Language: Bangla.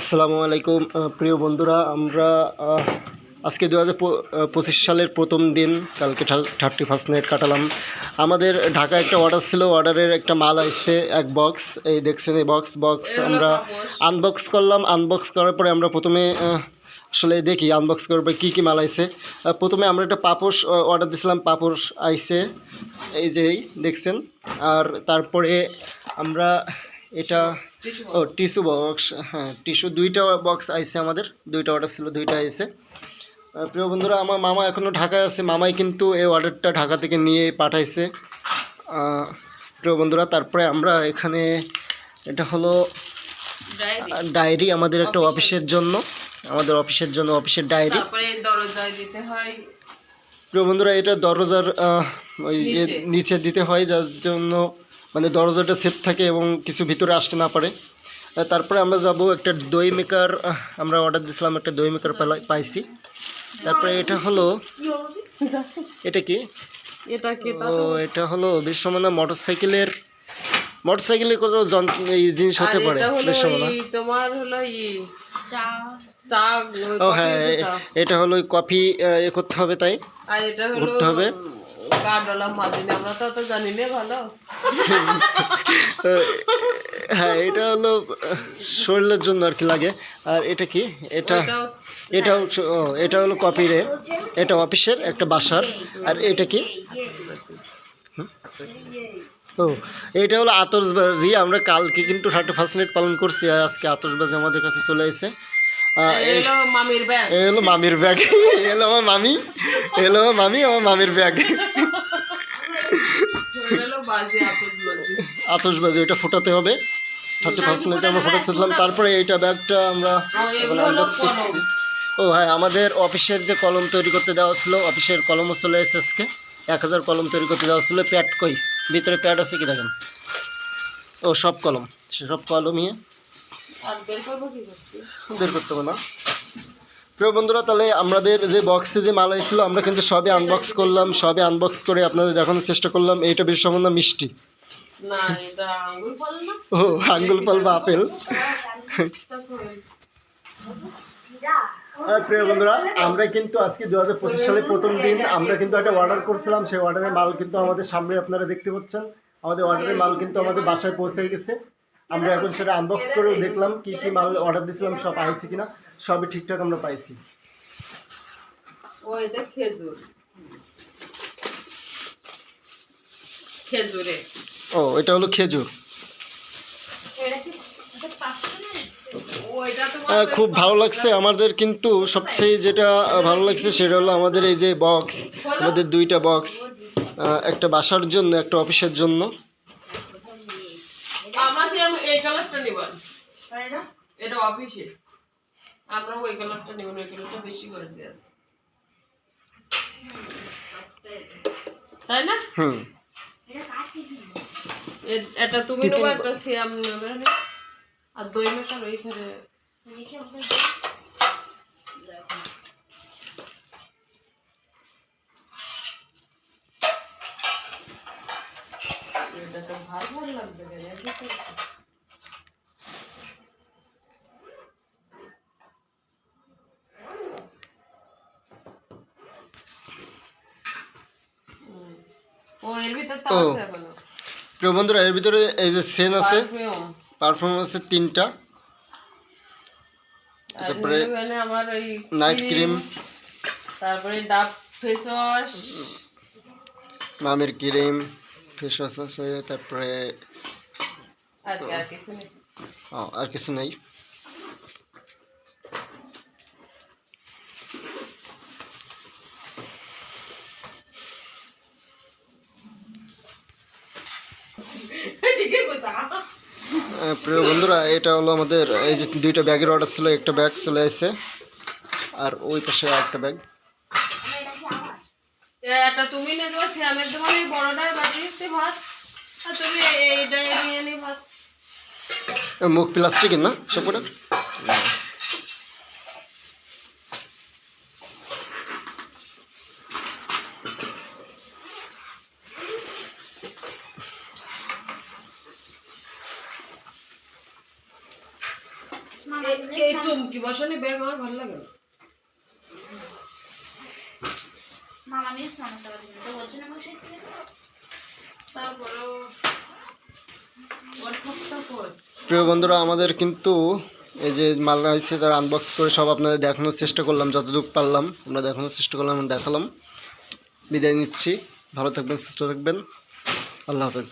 আসসালামু আলাইকুম প্রিয় বন্ধুরা আমরা আজকে দু হাজার পঁচিশ সালের প্রথম দিন কালকে থার্টি ফার্স্ট নাইট কাটালাম। আমাদের ঢাকা একটা অর্ডার ছিল অর্ডারের একটা মাল আসছে এক বক্স এই দেখছেন এই বক্স বক্স আমরা আনবক্স করলাম আনবক্স করার পরে আমরা প্রথমে আসলে দেখি আনবক্স করার পরে কী কী মাল আইছে প্রথমে আমরা একটা পাপোশ অর্ডার দিয়েছিলাম পাপোশ আইছে এই যে এই দেখছেন। আর তারপরে আমরা এটা ও টিস্যু বক্স হ্যাঁ টিস্যু দুইটা বক্স আইছে আমাদের দুইটা অর্ডার ছিল দুইটা আইছে। প্রিয় বন্ধুরা আমার মামা এখনও ঢাকায় আছে মামাই কিন্তু এই অর্ডারটা ঢাকা থেকে নিয়ে পাঠাইছে। প্রিয় বন্ধুরা তারপরে আমরা এখানে এটা হলো ডায়েরি আমাদের একটা অফিসের জন্য আমাদের অফিসের জন্য অফিসের ডায়েরি প্রিয় বন্ধুরা এটা দরজার ওই যে। নিচে দিতে হয় যার জন্য মানে দরজাটা সেফ থাকে এবং কিছু ভিতরে আসতে না পারে। তারপরে আমরা যাব একটা দই মেকার আমরা অর্ডার দিয়েছিলাম একটা দই মেকার পাইছি। তারপরে এটা হলো এটা কি? এটা কি ও এটা হলো বিশ্বমানা মোটর সাইকেলের মোটর সাইকেলে কোনো যন্ত্র এই জিনিস হতে পারে এটা বিশ্বমানা। তোমার হলো ই চা। চা ও হ্যাঁ এটা হলো কফি এ করতে হবে তাই। আর এটা হলো ঘুরতে হবে। আমরা তো অত জানি না ভালো? হ্যাঁ এটা হলো শরীরের জন্য আর কি লাগে। আর এটা কি? এটা এটাও এটা হলো কপি রে। এটা অফিসের একটা বাসার। আর এটা কি? হুম? ও এটা হলো আতসবাজি। আমরা কালকে কিন্তু থার্টি ফার্স্ট নাইট পালন করছি আজকে আতসবাজি আমাদের কাছে চলে এসেছে এই- এলো মামির ব্যাগ। এ হলো মামির ব্যাগ। এলো আমার মামি। এলো আমার মামি আমার মামির ব্যাগ। এলো বাজে আতসবাজি এটা ফোটাতে হবে। থার্টি ফার্স্ট নাইটে আমরা ফোটাচ্ছিলাম তারপরে এইটা ব্যাগটা আমরা ও হ্যাঁ আমাদের অফিসের যে কলম তৈরি করতে দেওয়া ছিল অফিসের কলমও চলে এসেছে আজকে এক হাজার কলম তৈরি করতে দেওয়া ছিল। প্যাড কই? ভিতরে প্যাড আছে কি দেখেন? ও সব কলম। সব কলমই বের করতে হবে না। প্রিয় বন্ধুরা তাহলে আমাদের যে বক্সে যে মাল ছিল আমরা কিন্তু সবই আনবক্স করলাম সবই আনবক্স করে আপনাদের দেখানোর চেষ্টা করলাম। এইটা বেশ সম্বন্ধে মিষ্টি। ও আঙ্গুল ফল বা আপেল। হ্যাঁ প্রিয় বন্ধুরা আমরা কিন্তু আজকে দু হাজার পঁচিশ সালের প্রথম দিন আমরা কিন্তু একটা অর্ডার করছিলাম। সেই অর্ডারের মাল কিন্তু আমাদের সামনে আপনারা দেখতে পাচ্ছেন। আমাদের অর্ডারের মাল কিন্তু আমাদের বাসায় পৌঁছে গেছে। আমরা এখন সেটা আনবক্স করেও দেখলাম কি কি মাল অর্ডার দিয়েছিলাম সব পাইছি কিনা সবই ঠিকঠাক আমরা পাইছি। ও এটা খেজুর। খেজুরে। ও এটা হলো খেজুর। ওইটা খুব ভালো লাগছে। আমাদের কিন্তু সবচেয়ে যেটা ভালো লাগছে সেটা হলো আমাদের এই যে বক্স আমাদের দুইটা বক্স একটা বাসার জন্য একটা অফিসের জন্য। যে আমি এই কালারটা নিবার এটা অফিসে আমরা ওই কালারটা নিব ওই কালারটা বেশি করেছি আজ তাই না? হুম। এটা তুমি নেব একটা সিয়াম নেবে আর দই মেকার ওইখানে এটা তো ভালো ভালো লাগছে কেন এত তো- হুম। ও প্রিয় বন্ধুরা এর ভিতরে এই যে সেন আছে। পারফিউম আছে তিনটা। তারপরে আমার ওই নাইট ক্রিম তারপরে ডাব ফেস ওয়াশ মামের ক্রিম ফেস ওয়াশ আছে তারপরে আর কিছু নেই। আর কিছু নেই। প্রিয় বন্ধুরা এটা হলো আমাদের এই যে দুইটা ব্যাগের অর্ডার ছিল একটা ব্যাগ চলে এসেছে আর ওই পাশে একটা ব্যাগ। এটা তুমি নিয়ে দেবো শ্যামের তোমার বড়টায় বাটিতে ভাত আর তুমি এইটাই নিয়ে নি ভাত। মুখ প্লাস্টিকের না সবকটা? এই- চুমকি বসানি ব্যাগ আমার ভালো লাগে না। মামা নিয়ে স্নান করা তো তারপরেও প্রিয় বন্ধুরা আমাদের কিন্তু এই যে মাল হয়েছে তারা আনবক্স করে সব আপনাদের দেখানোর চেষ্টা করলাম যতটুকু পারলাম। আমরা দেখানোর চেষ্টা করলাম দেখালাম। বিদায় নিচ্ছি। ভালো থাকবেন সুস্থ থাকবেন। আল্লাহ হাফেজ।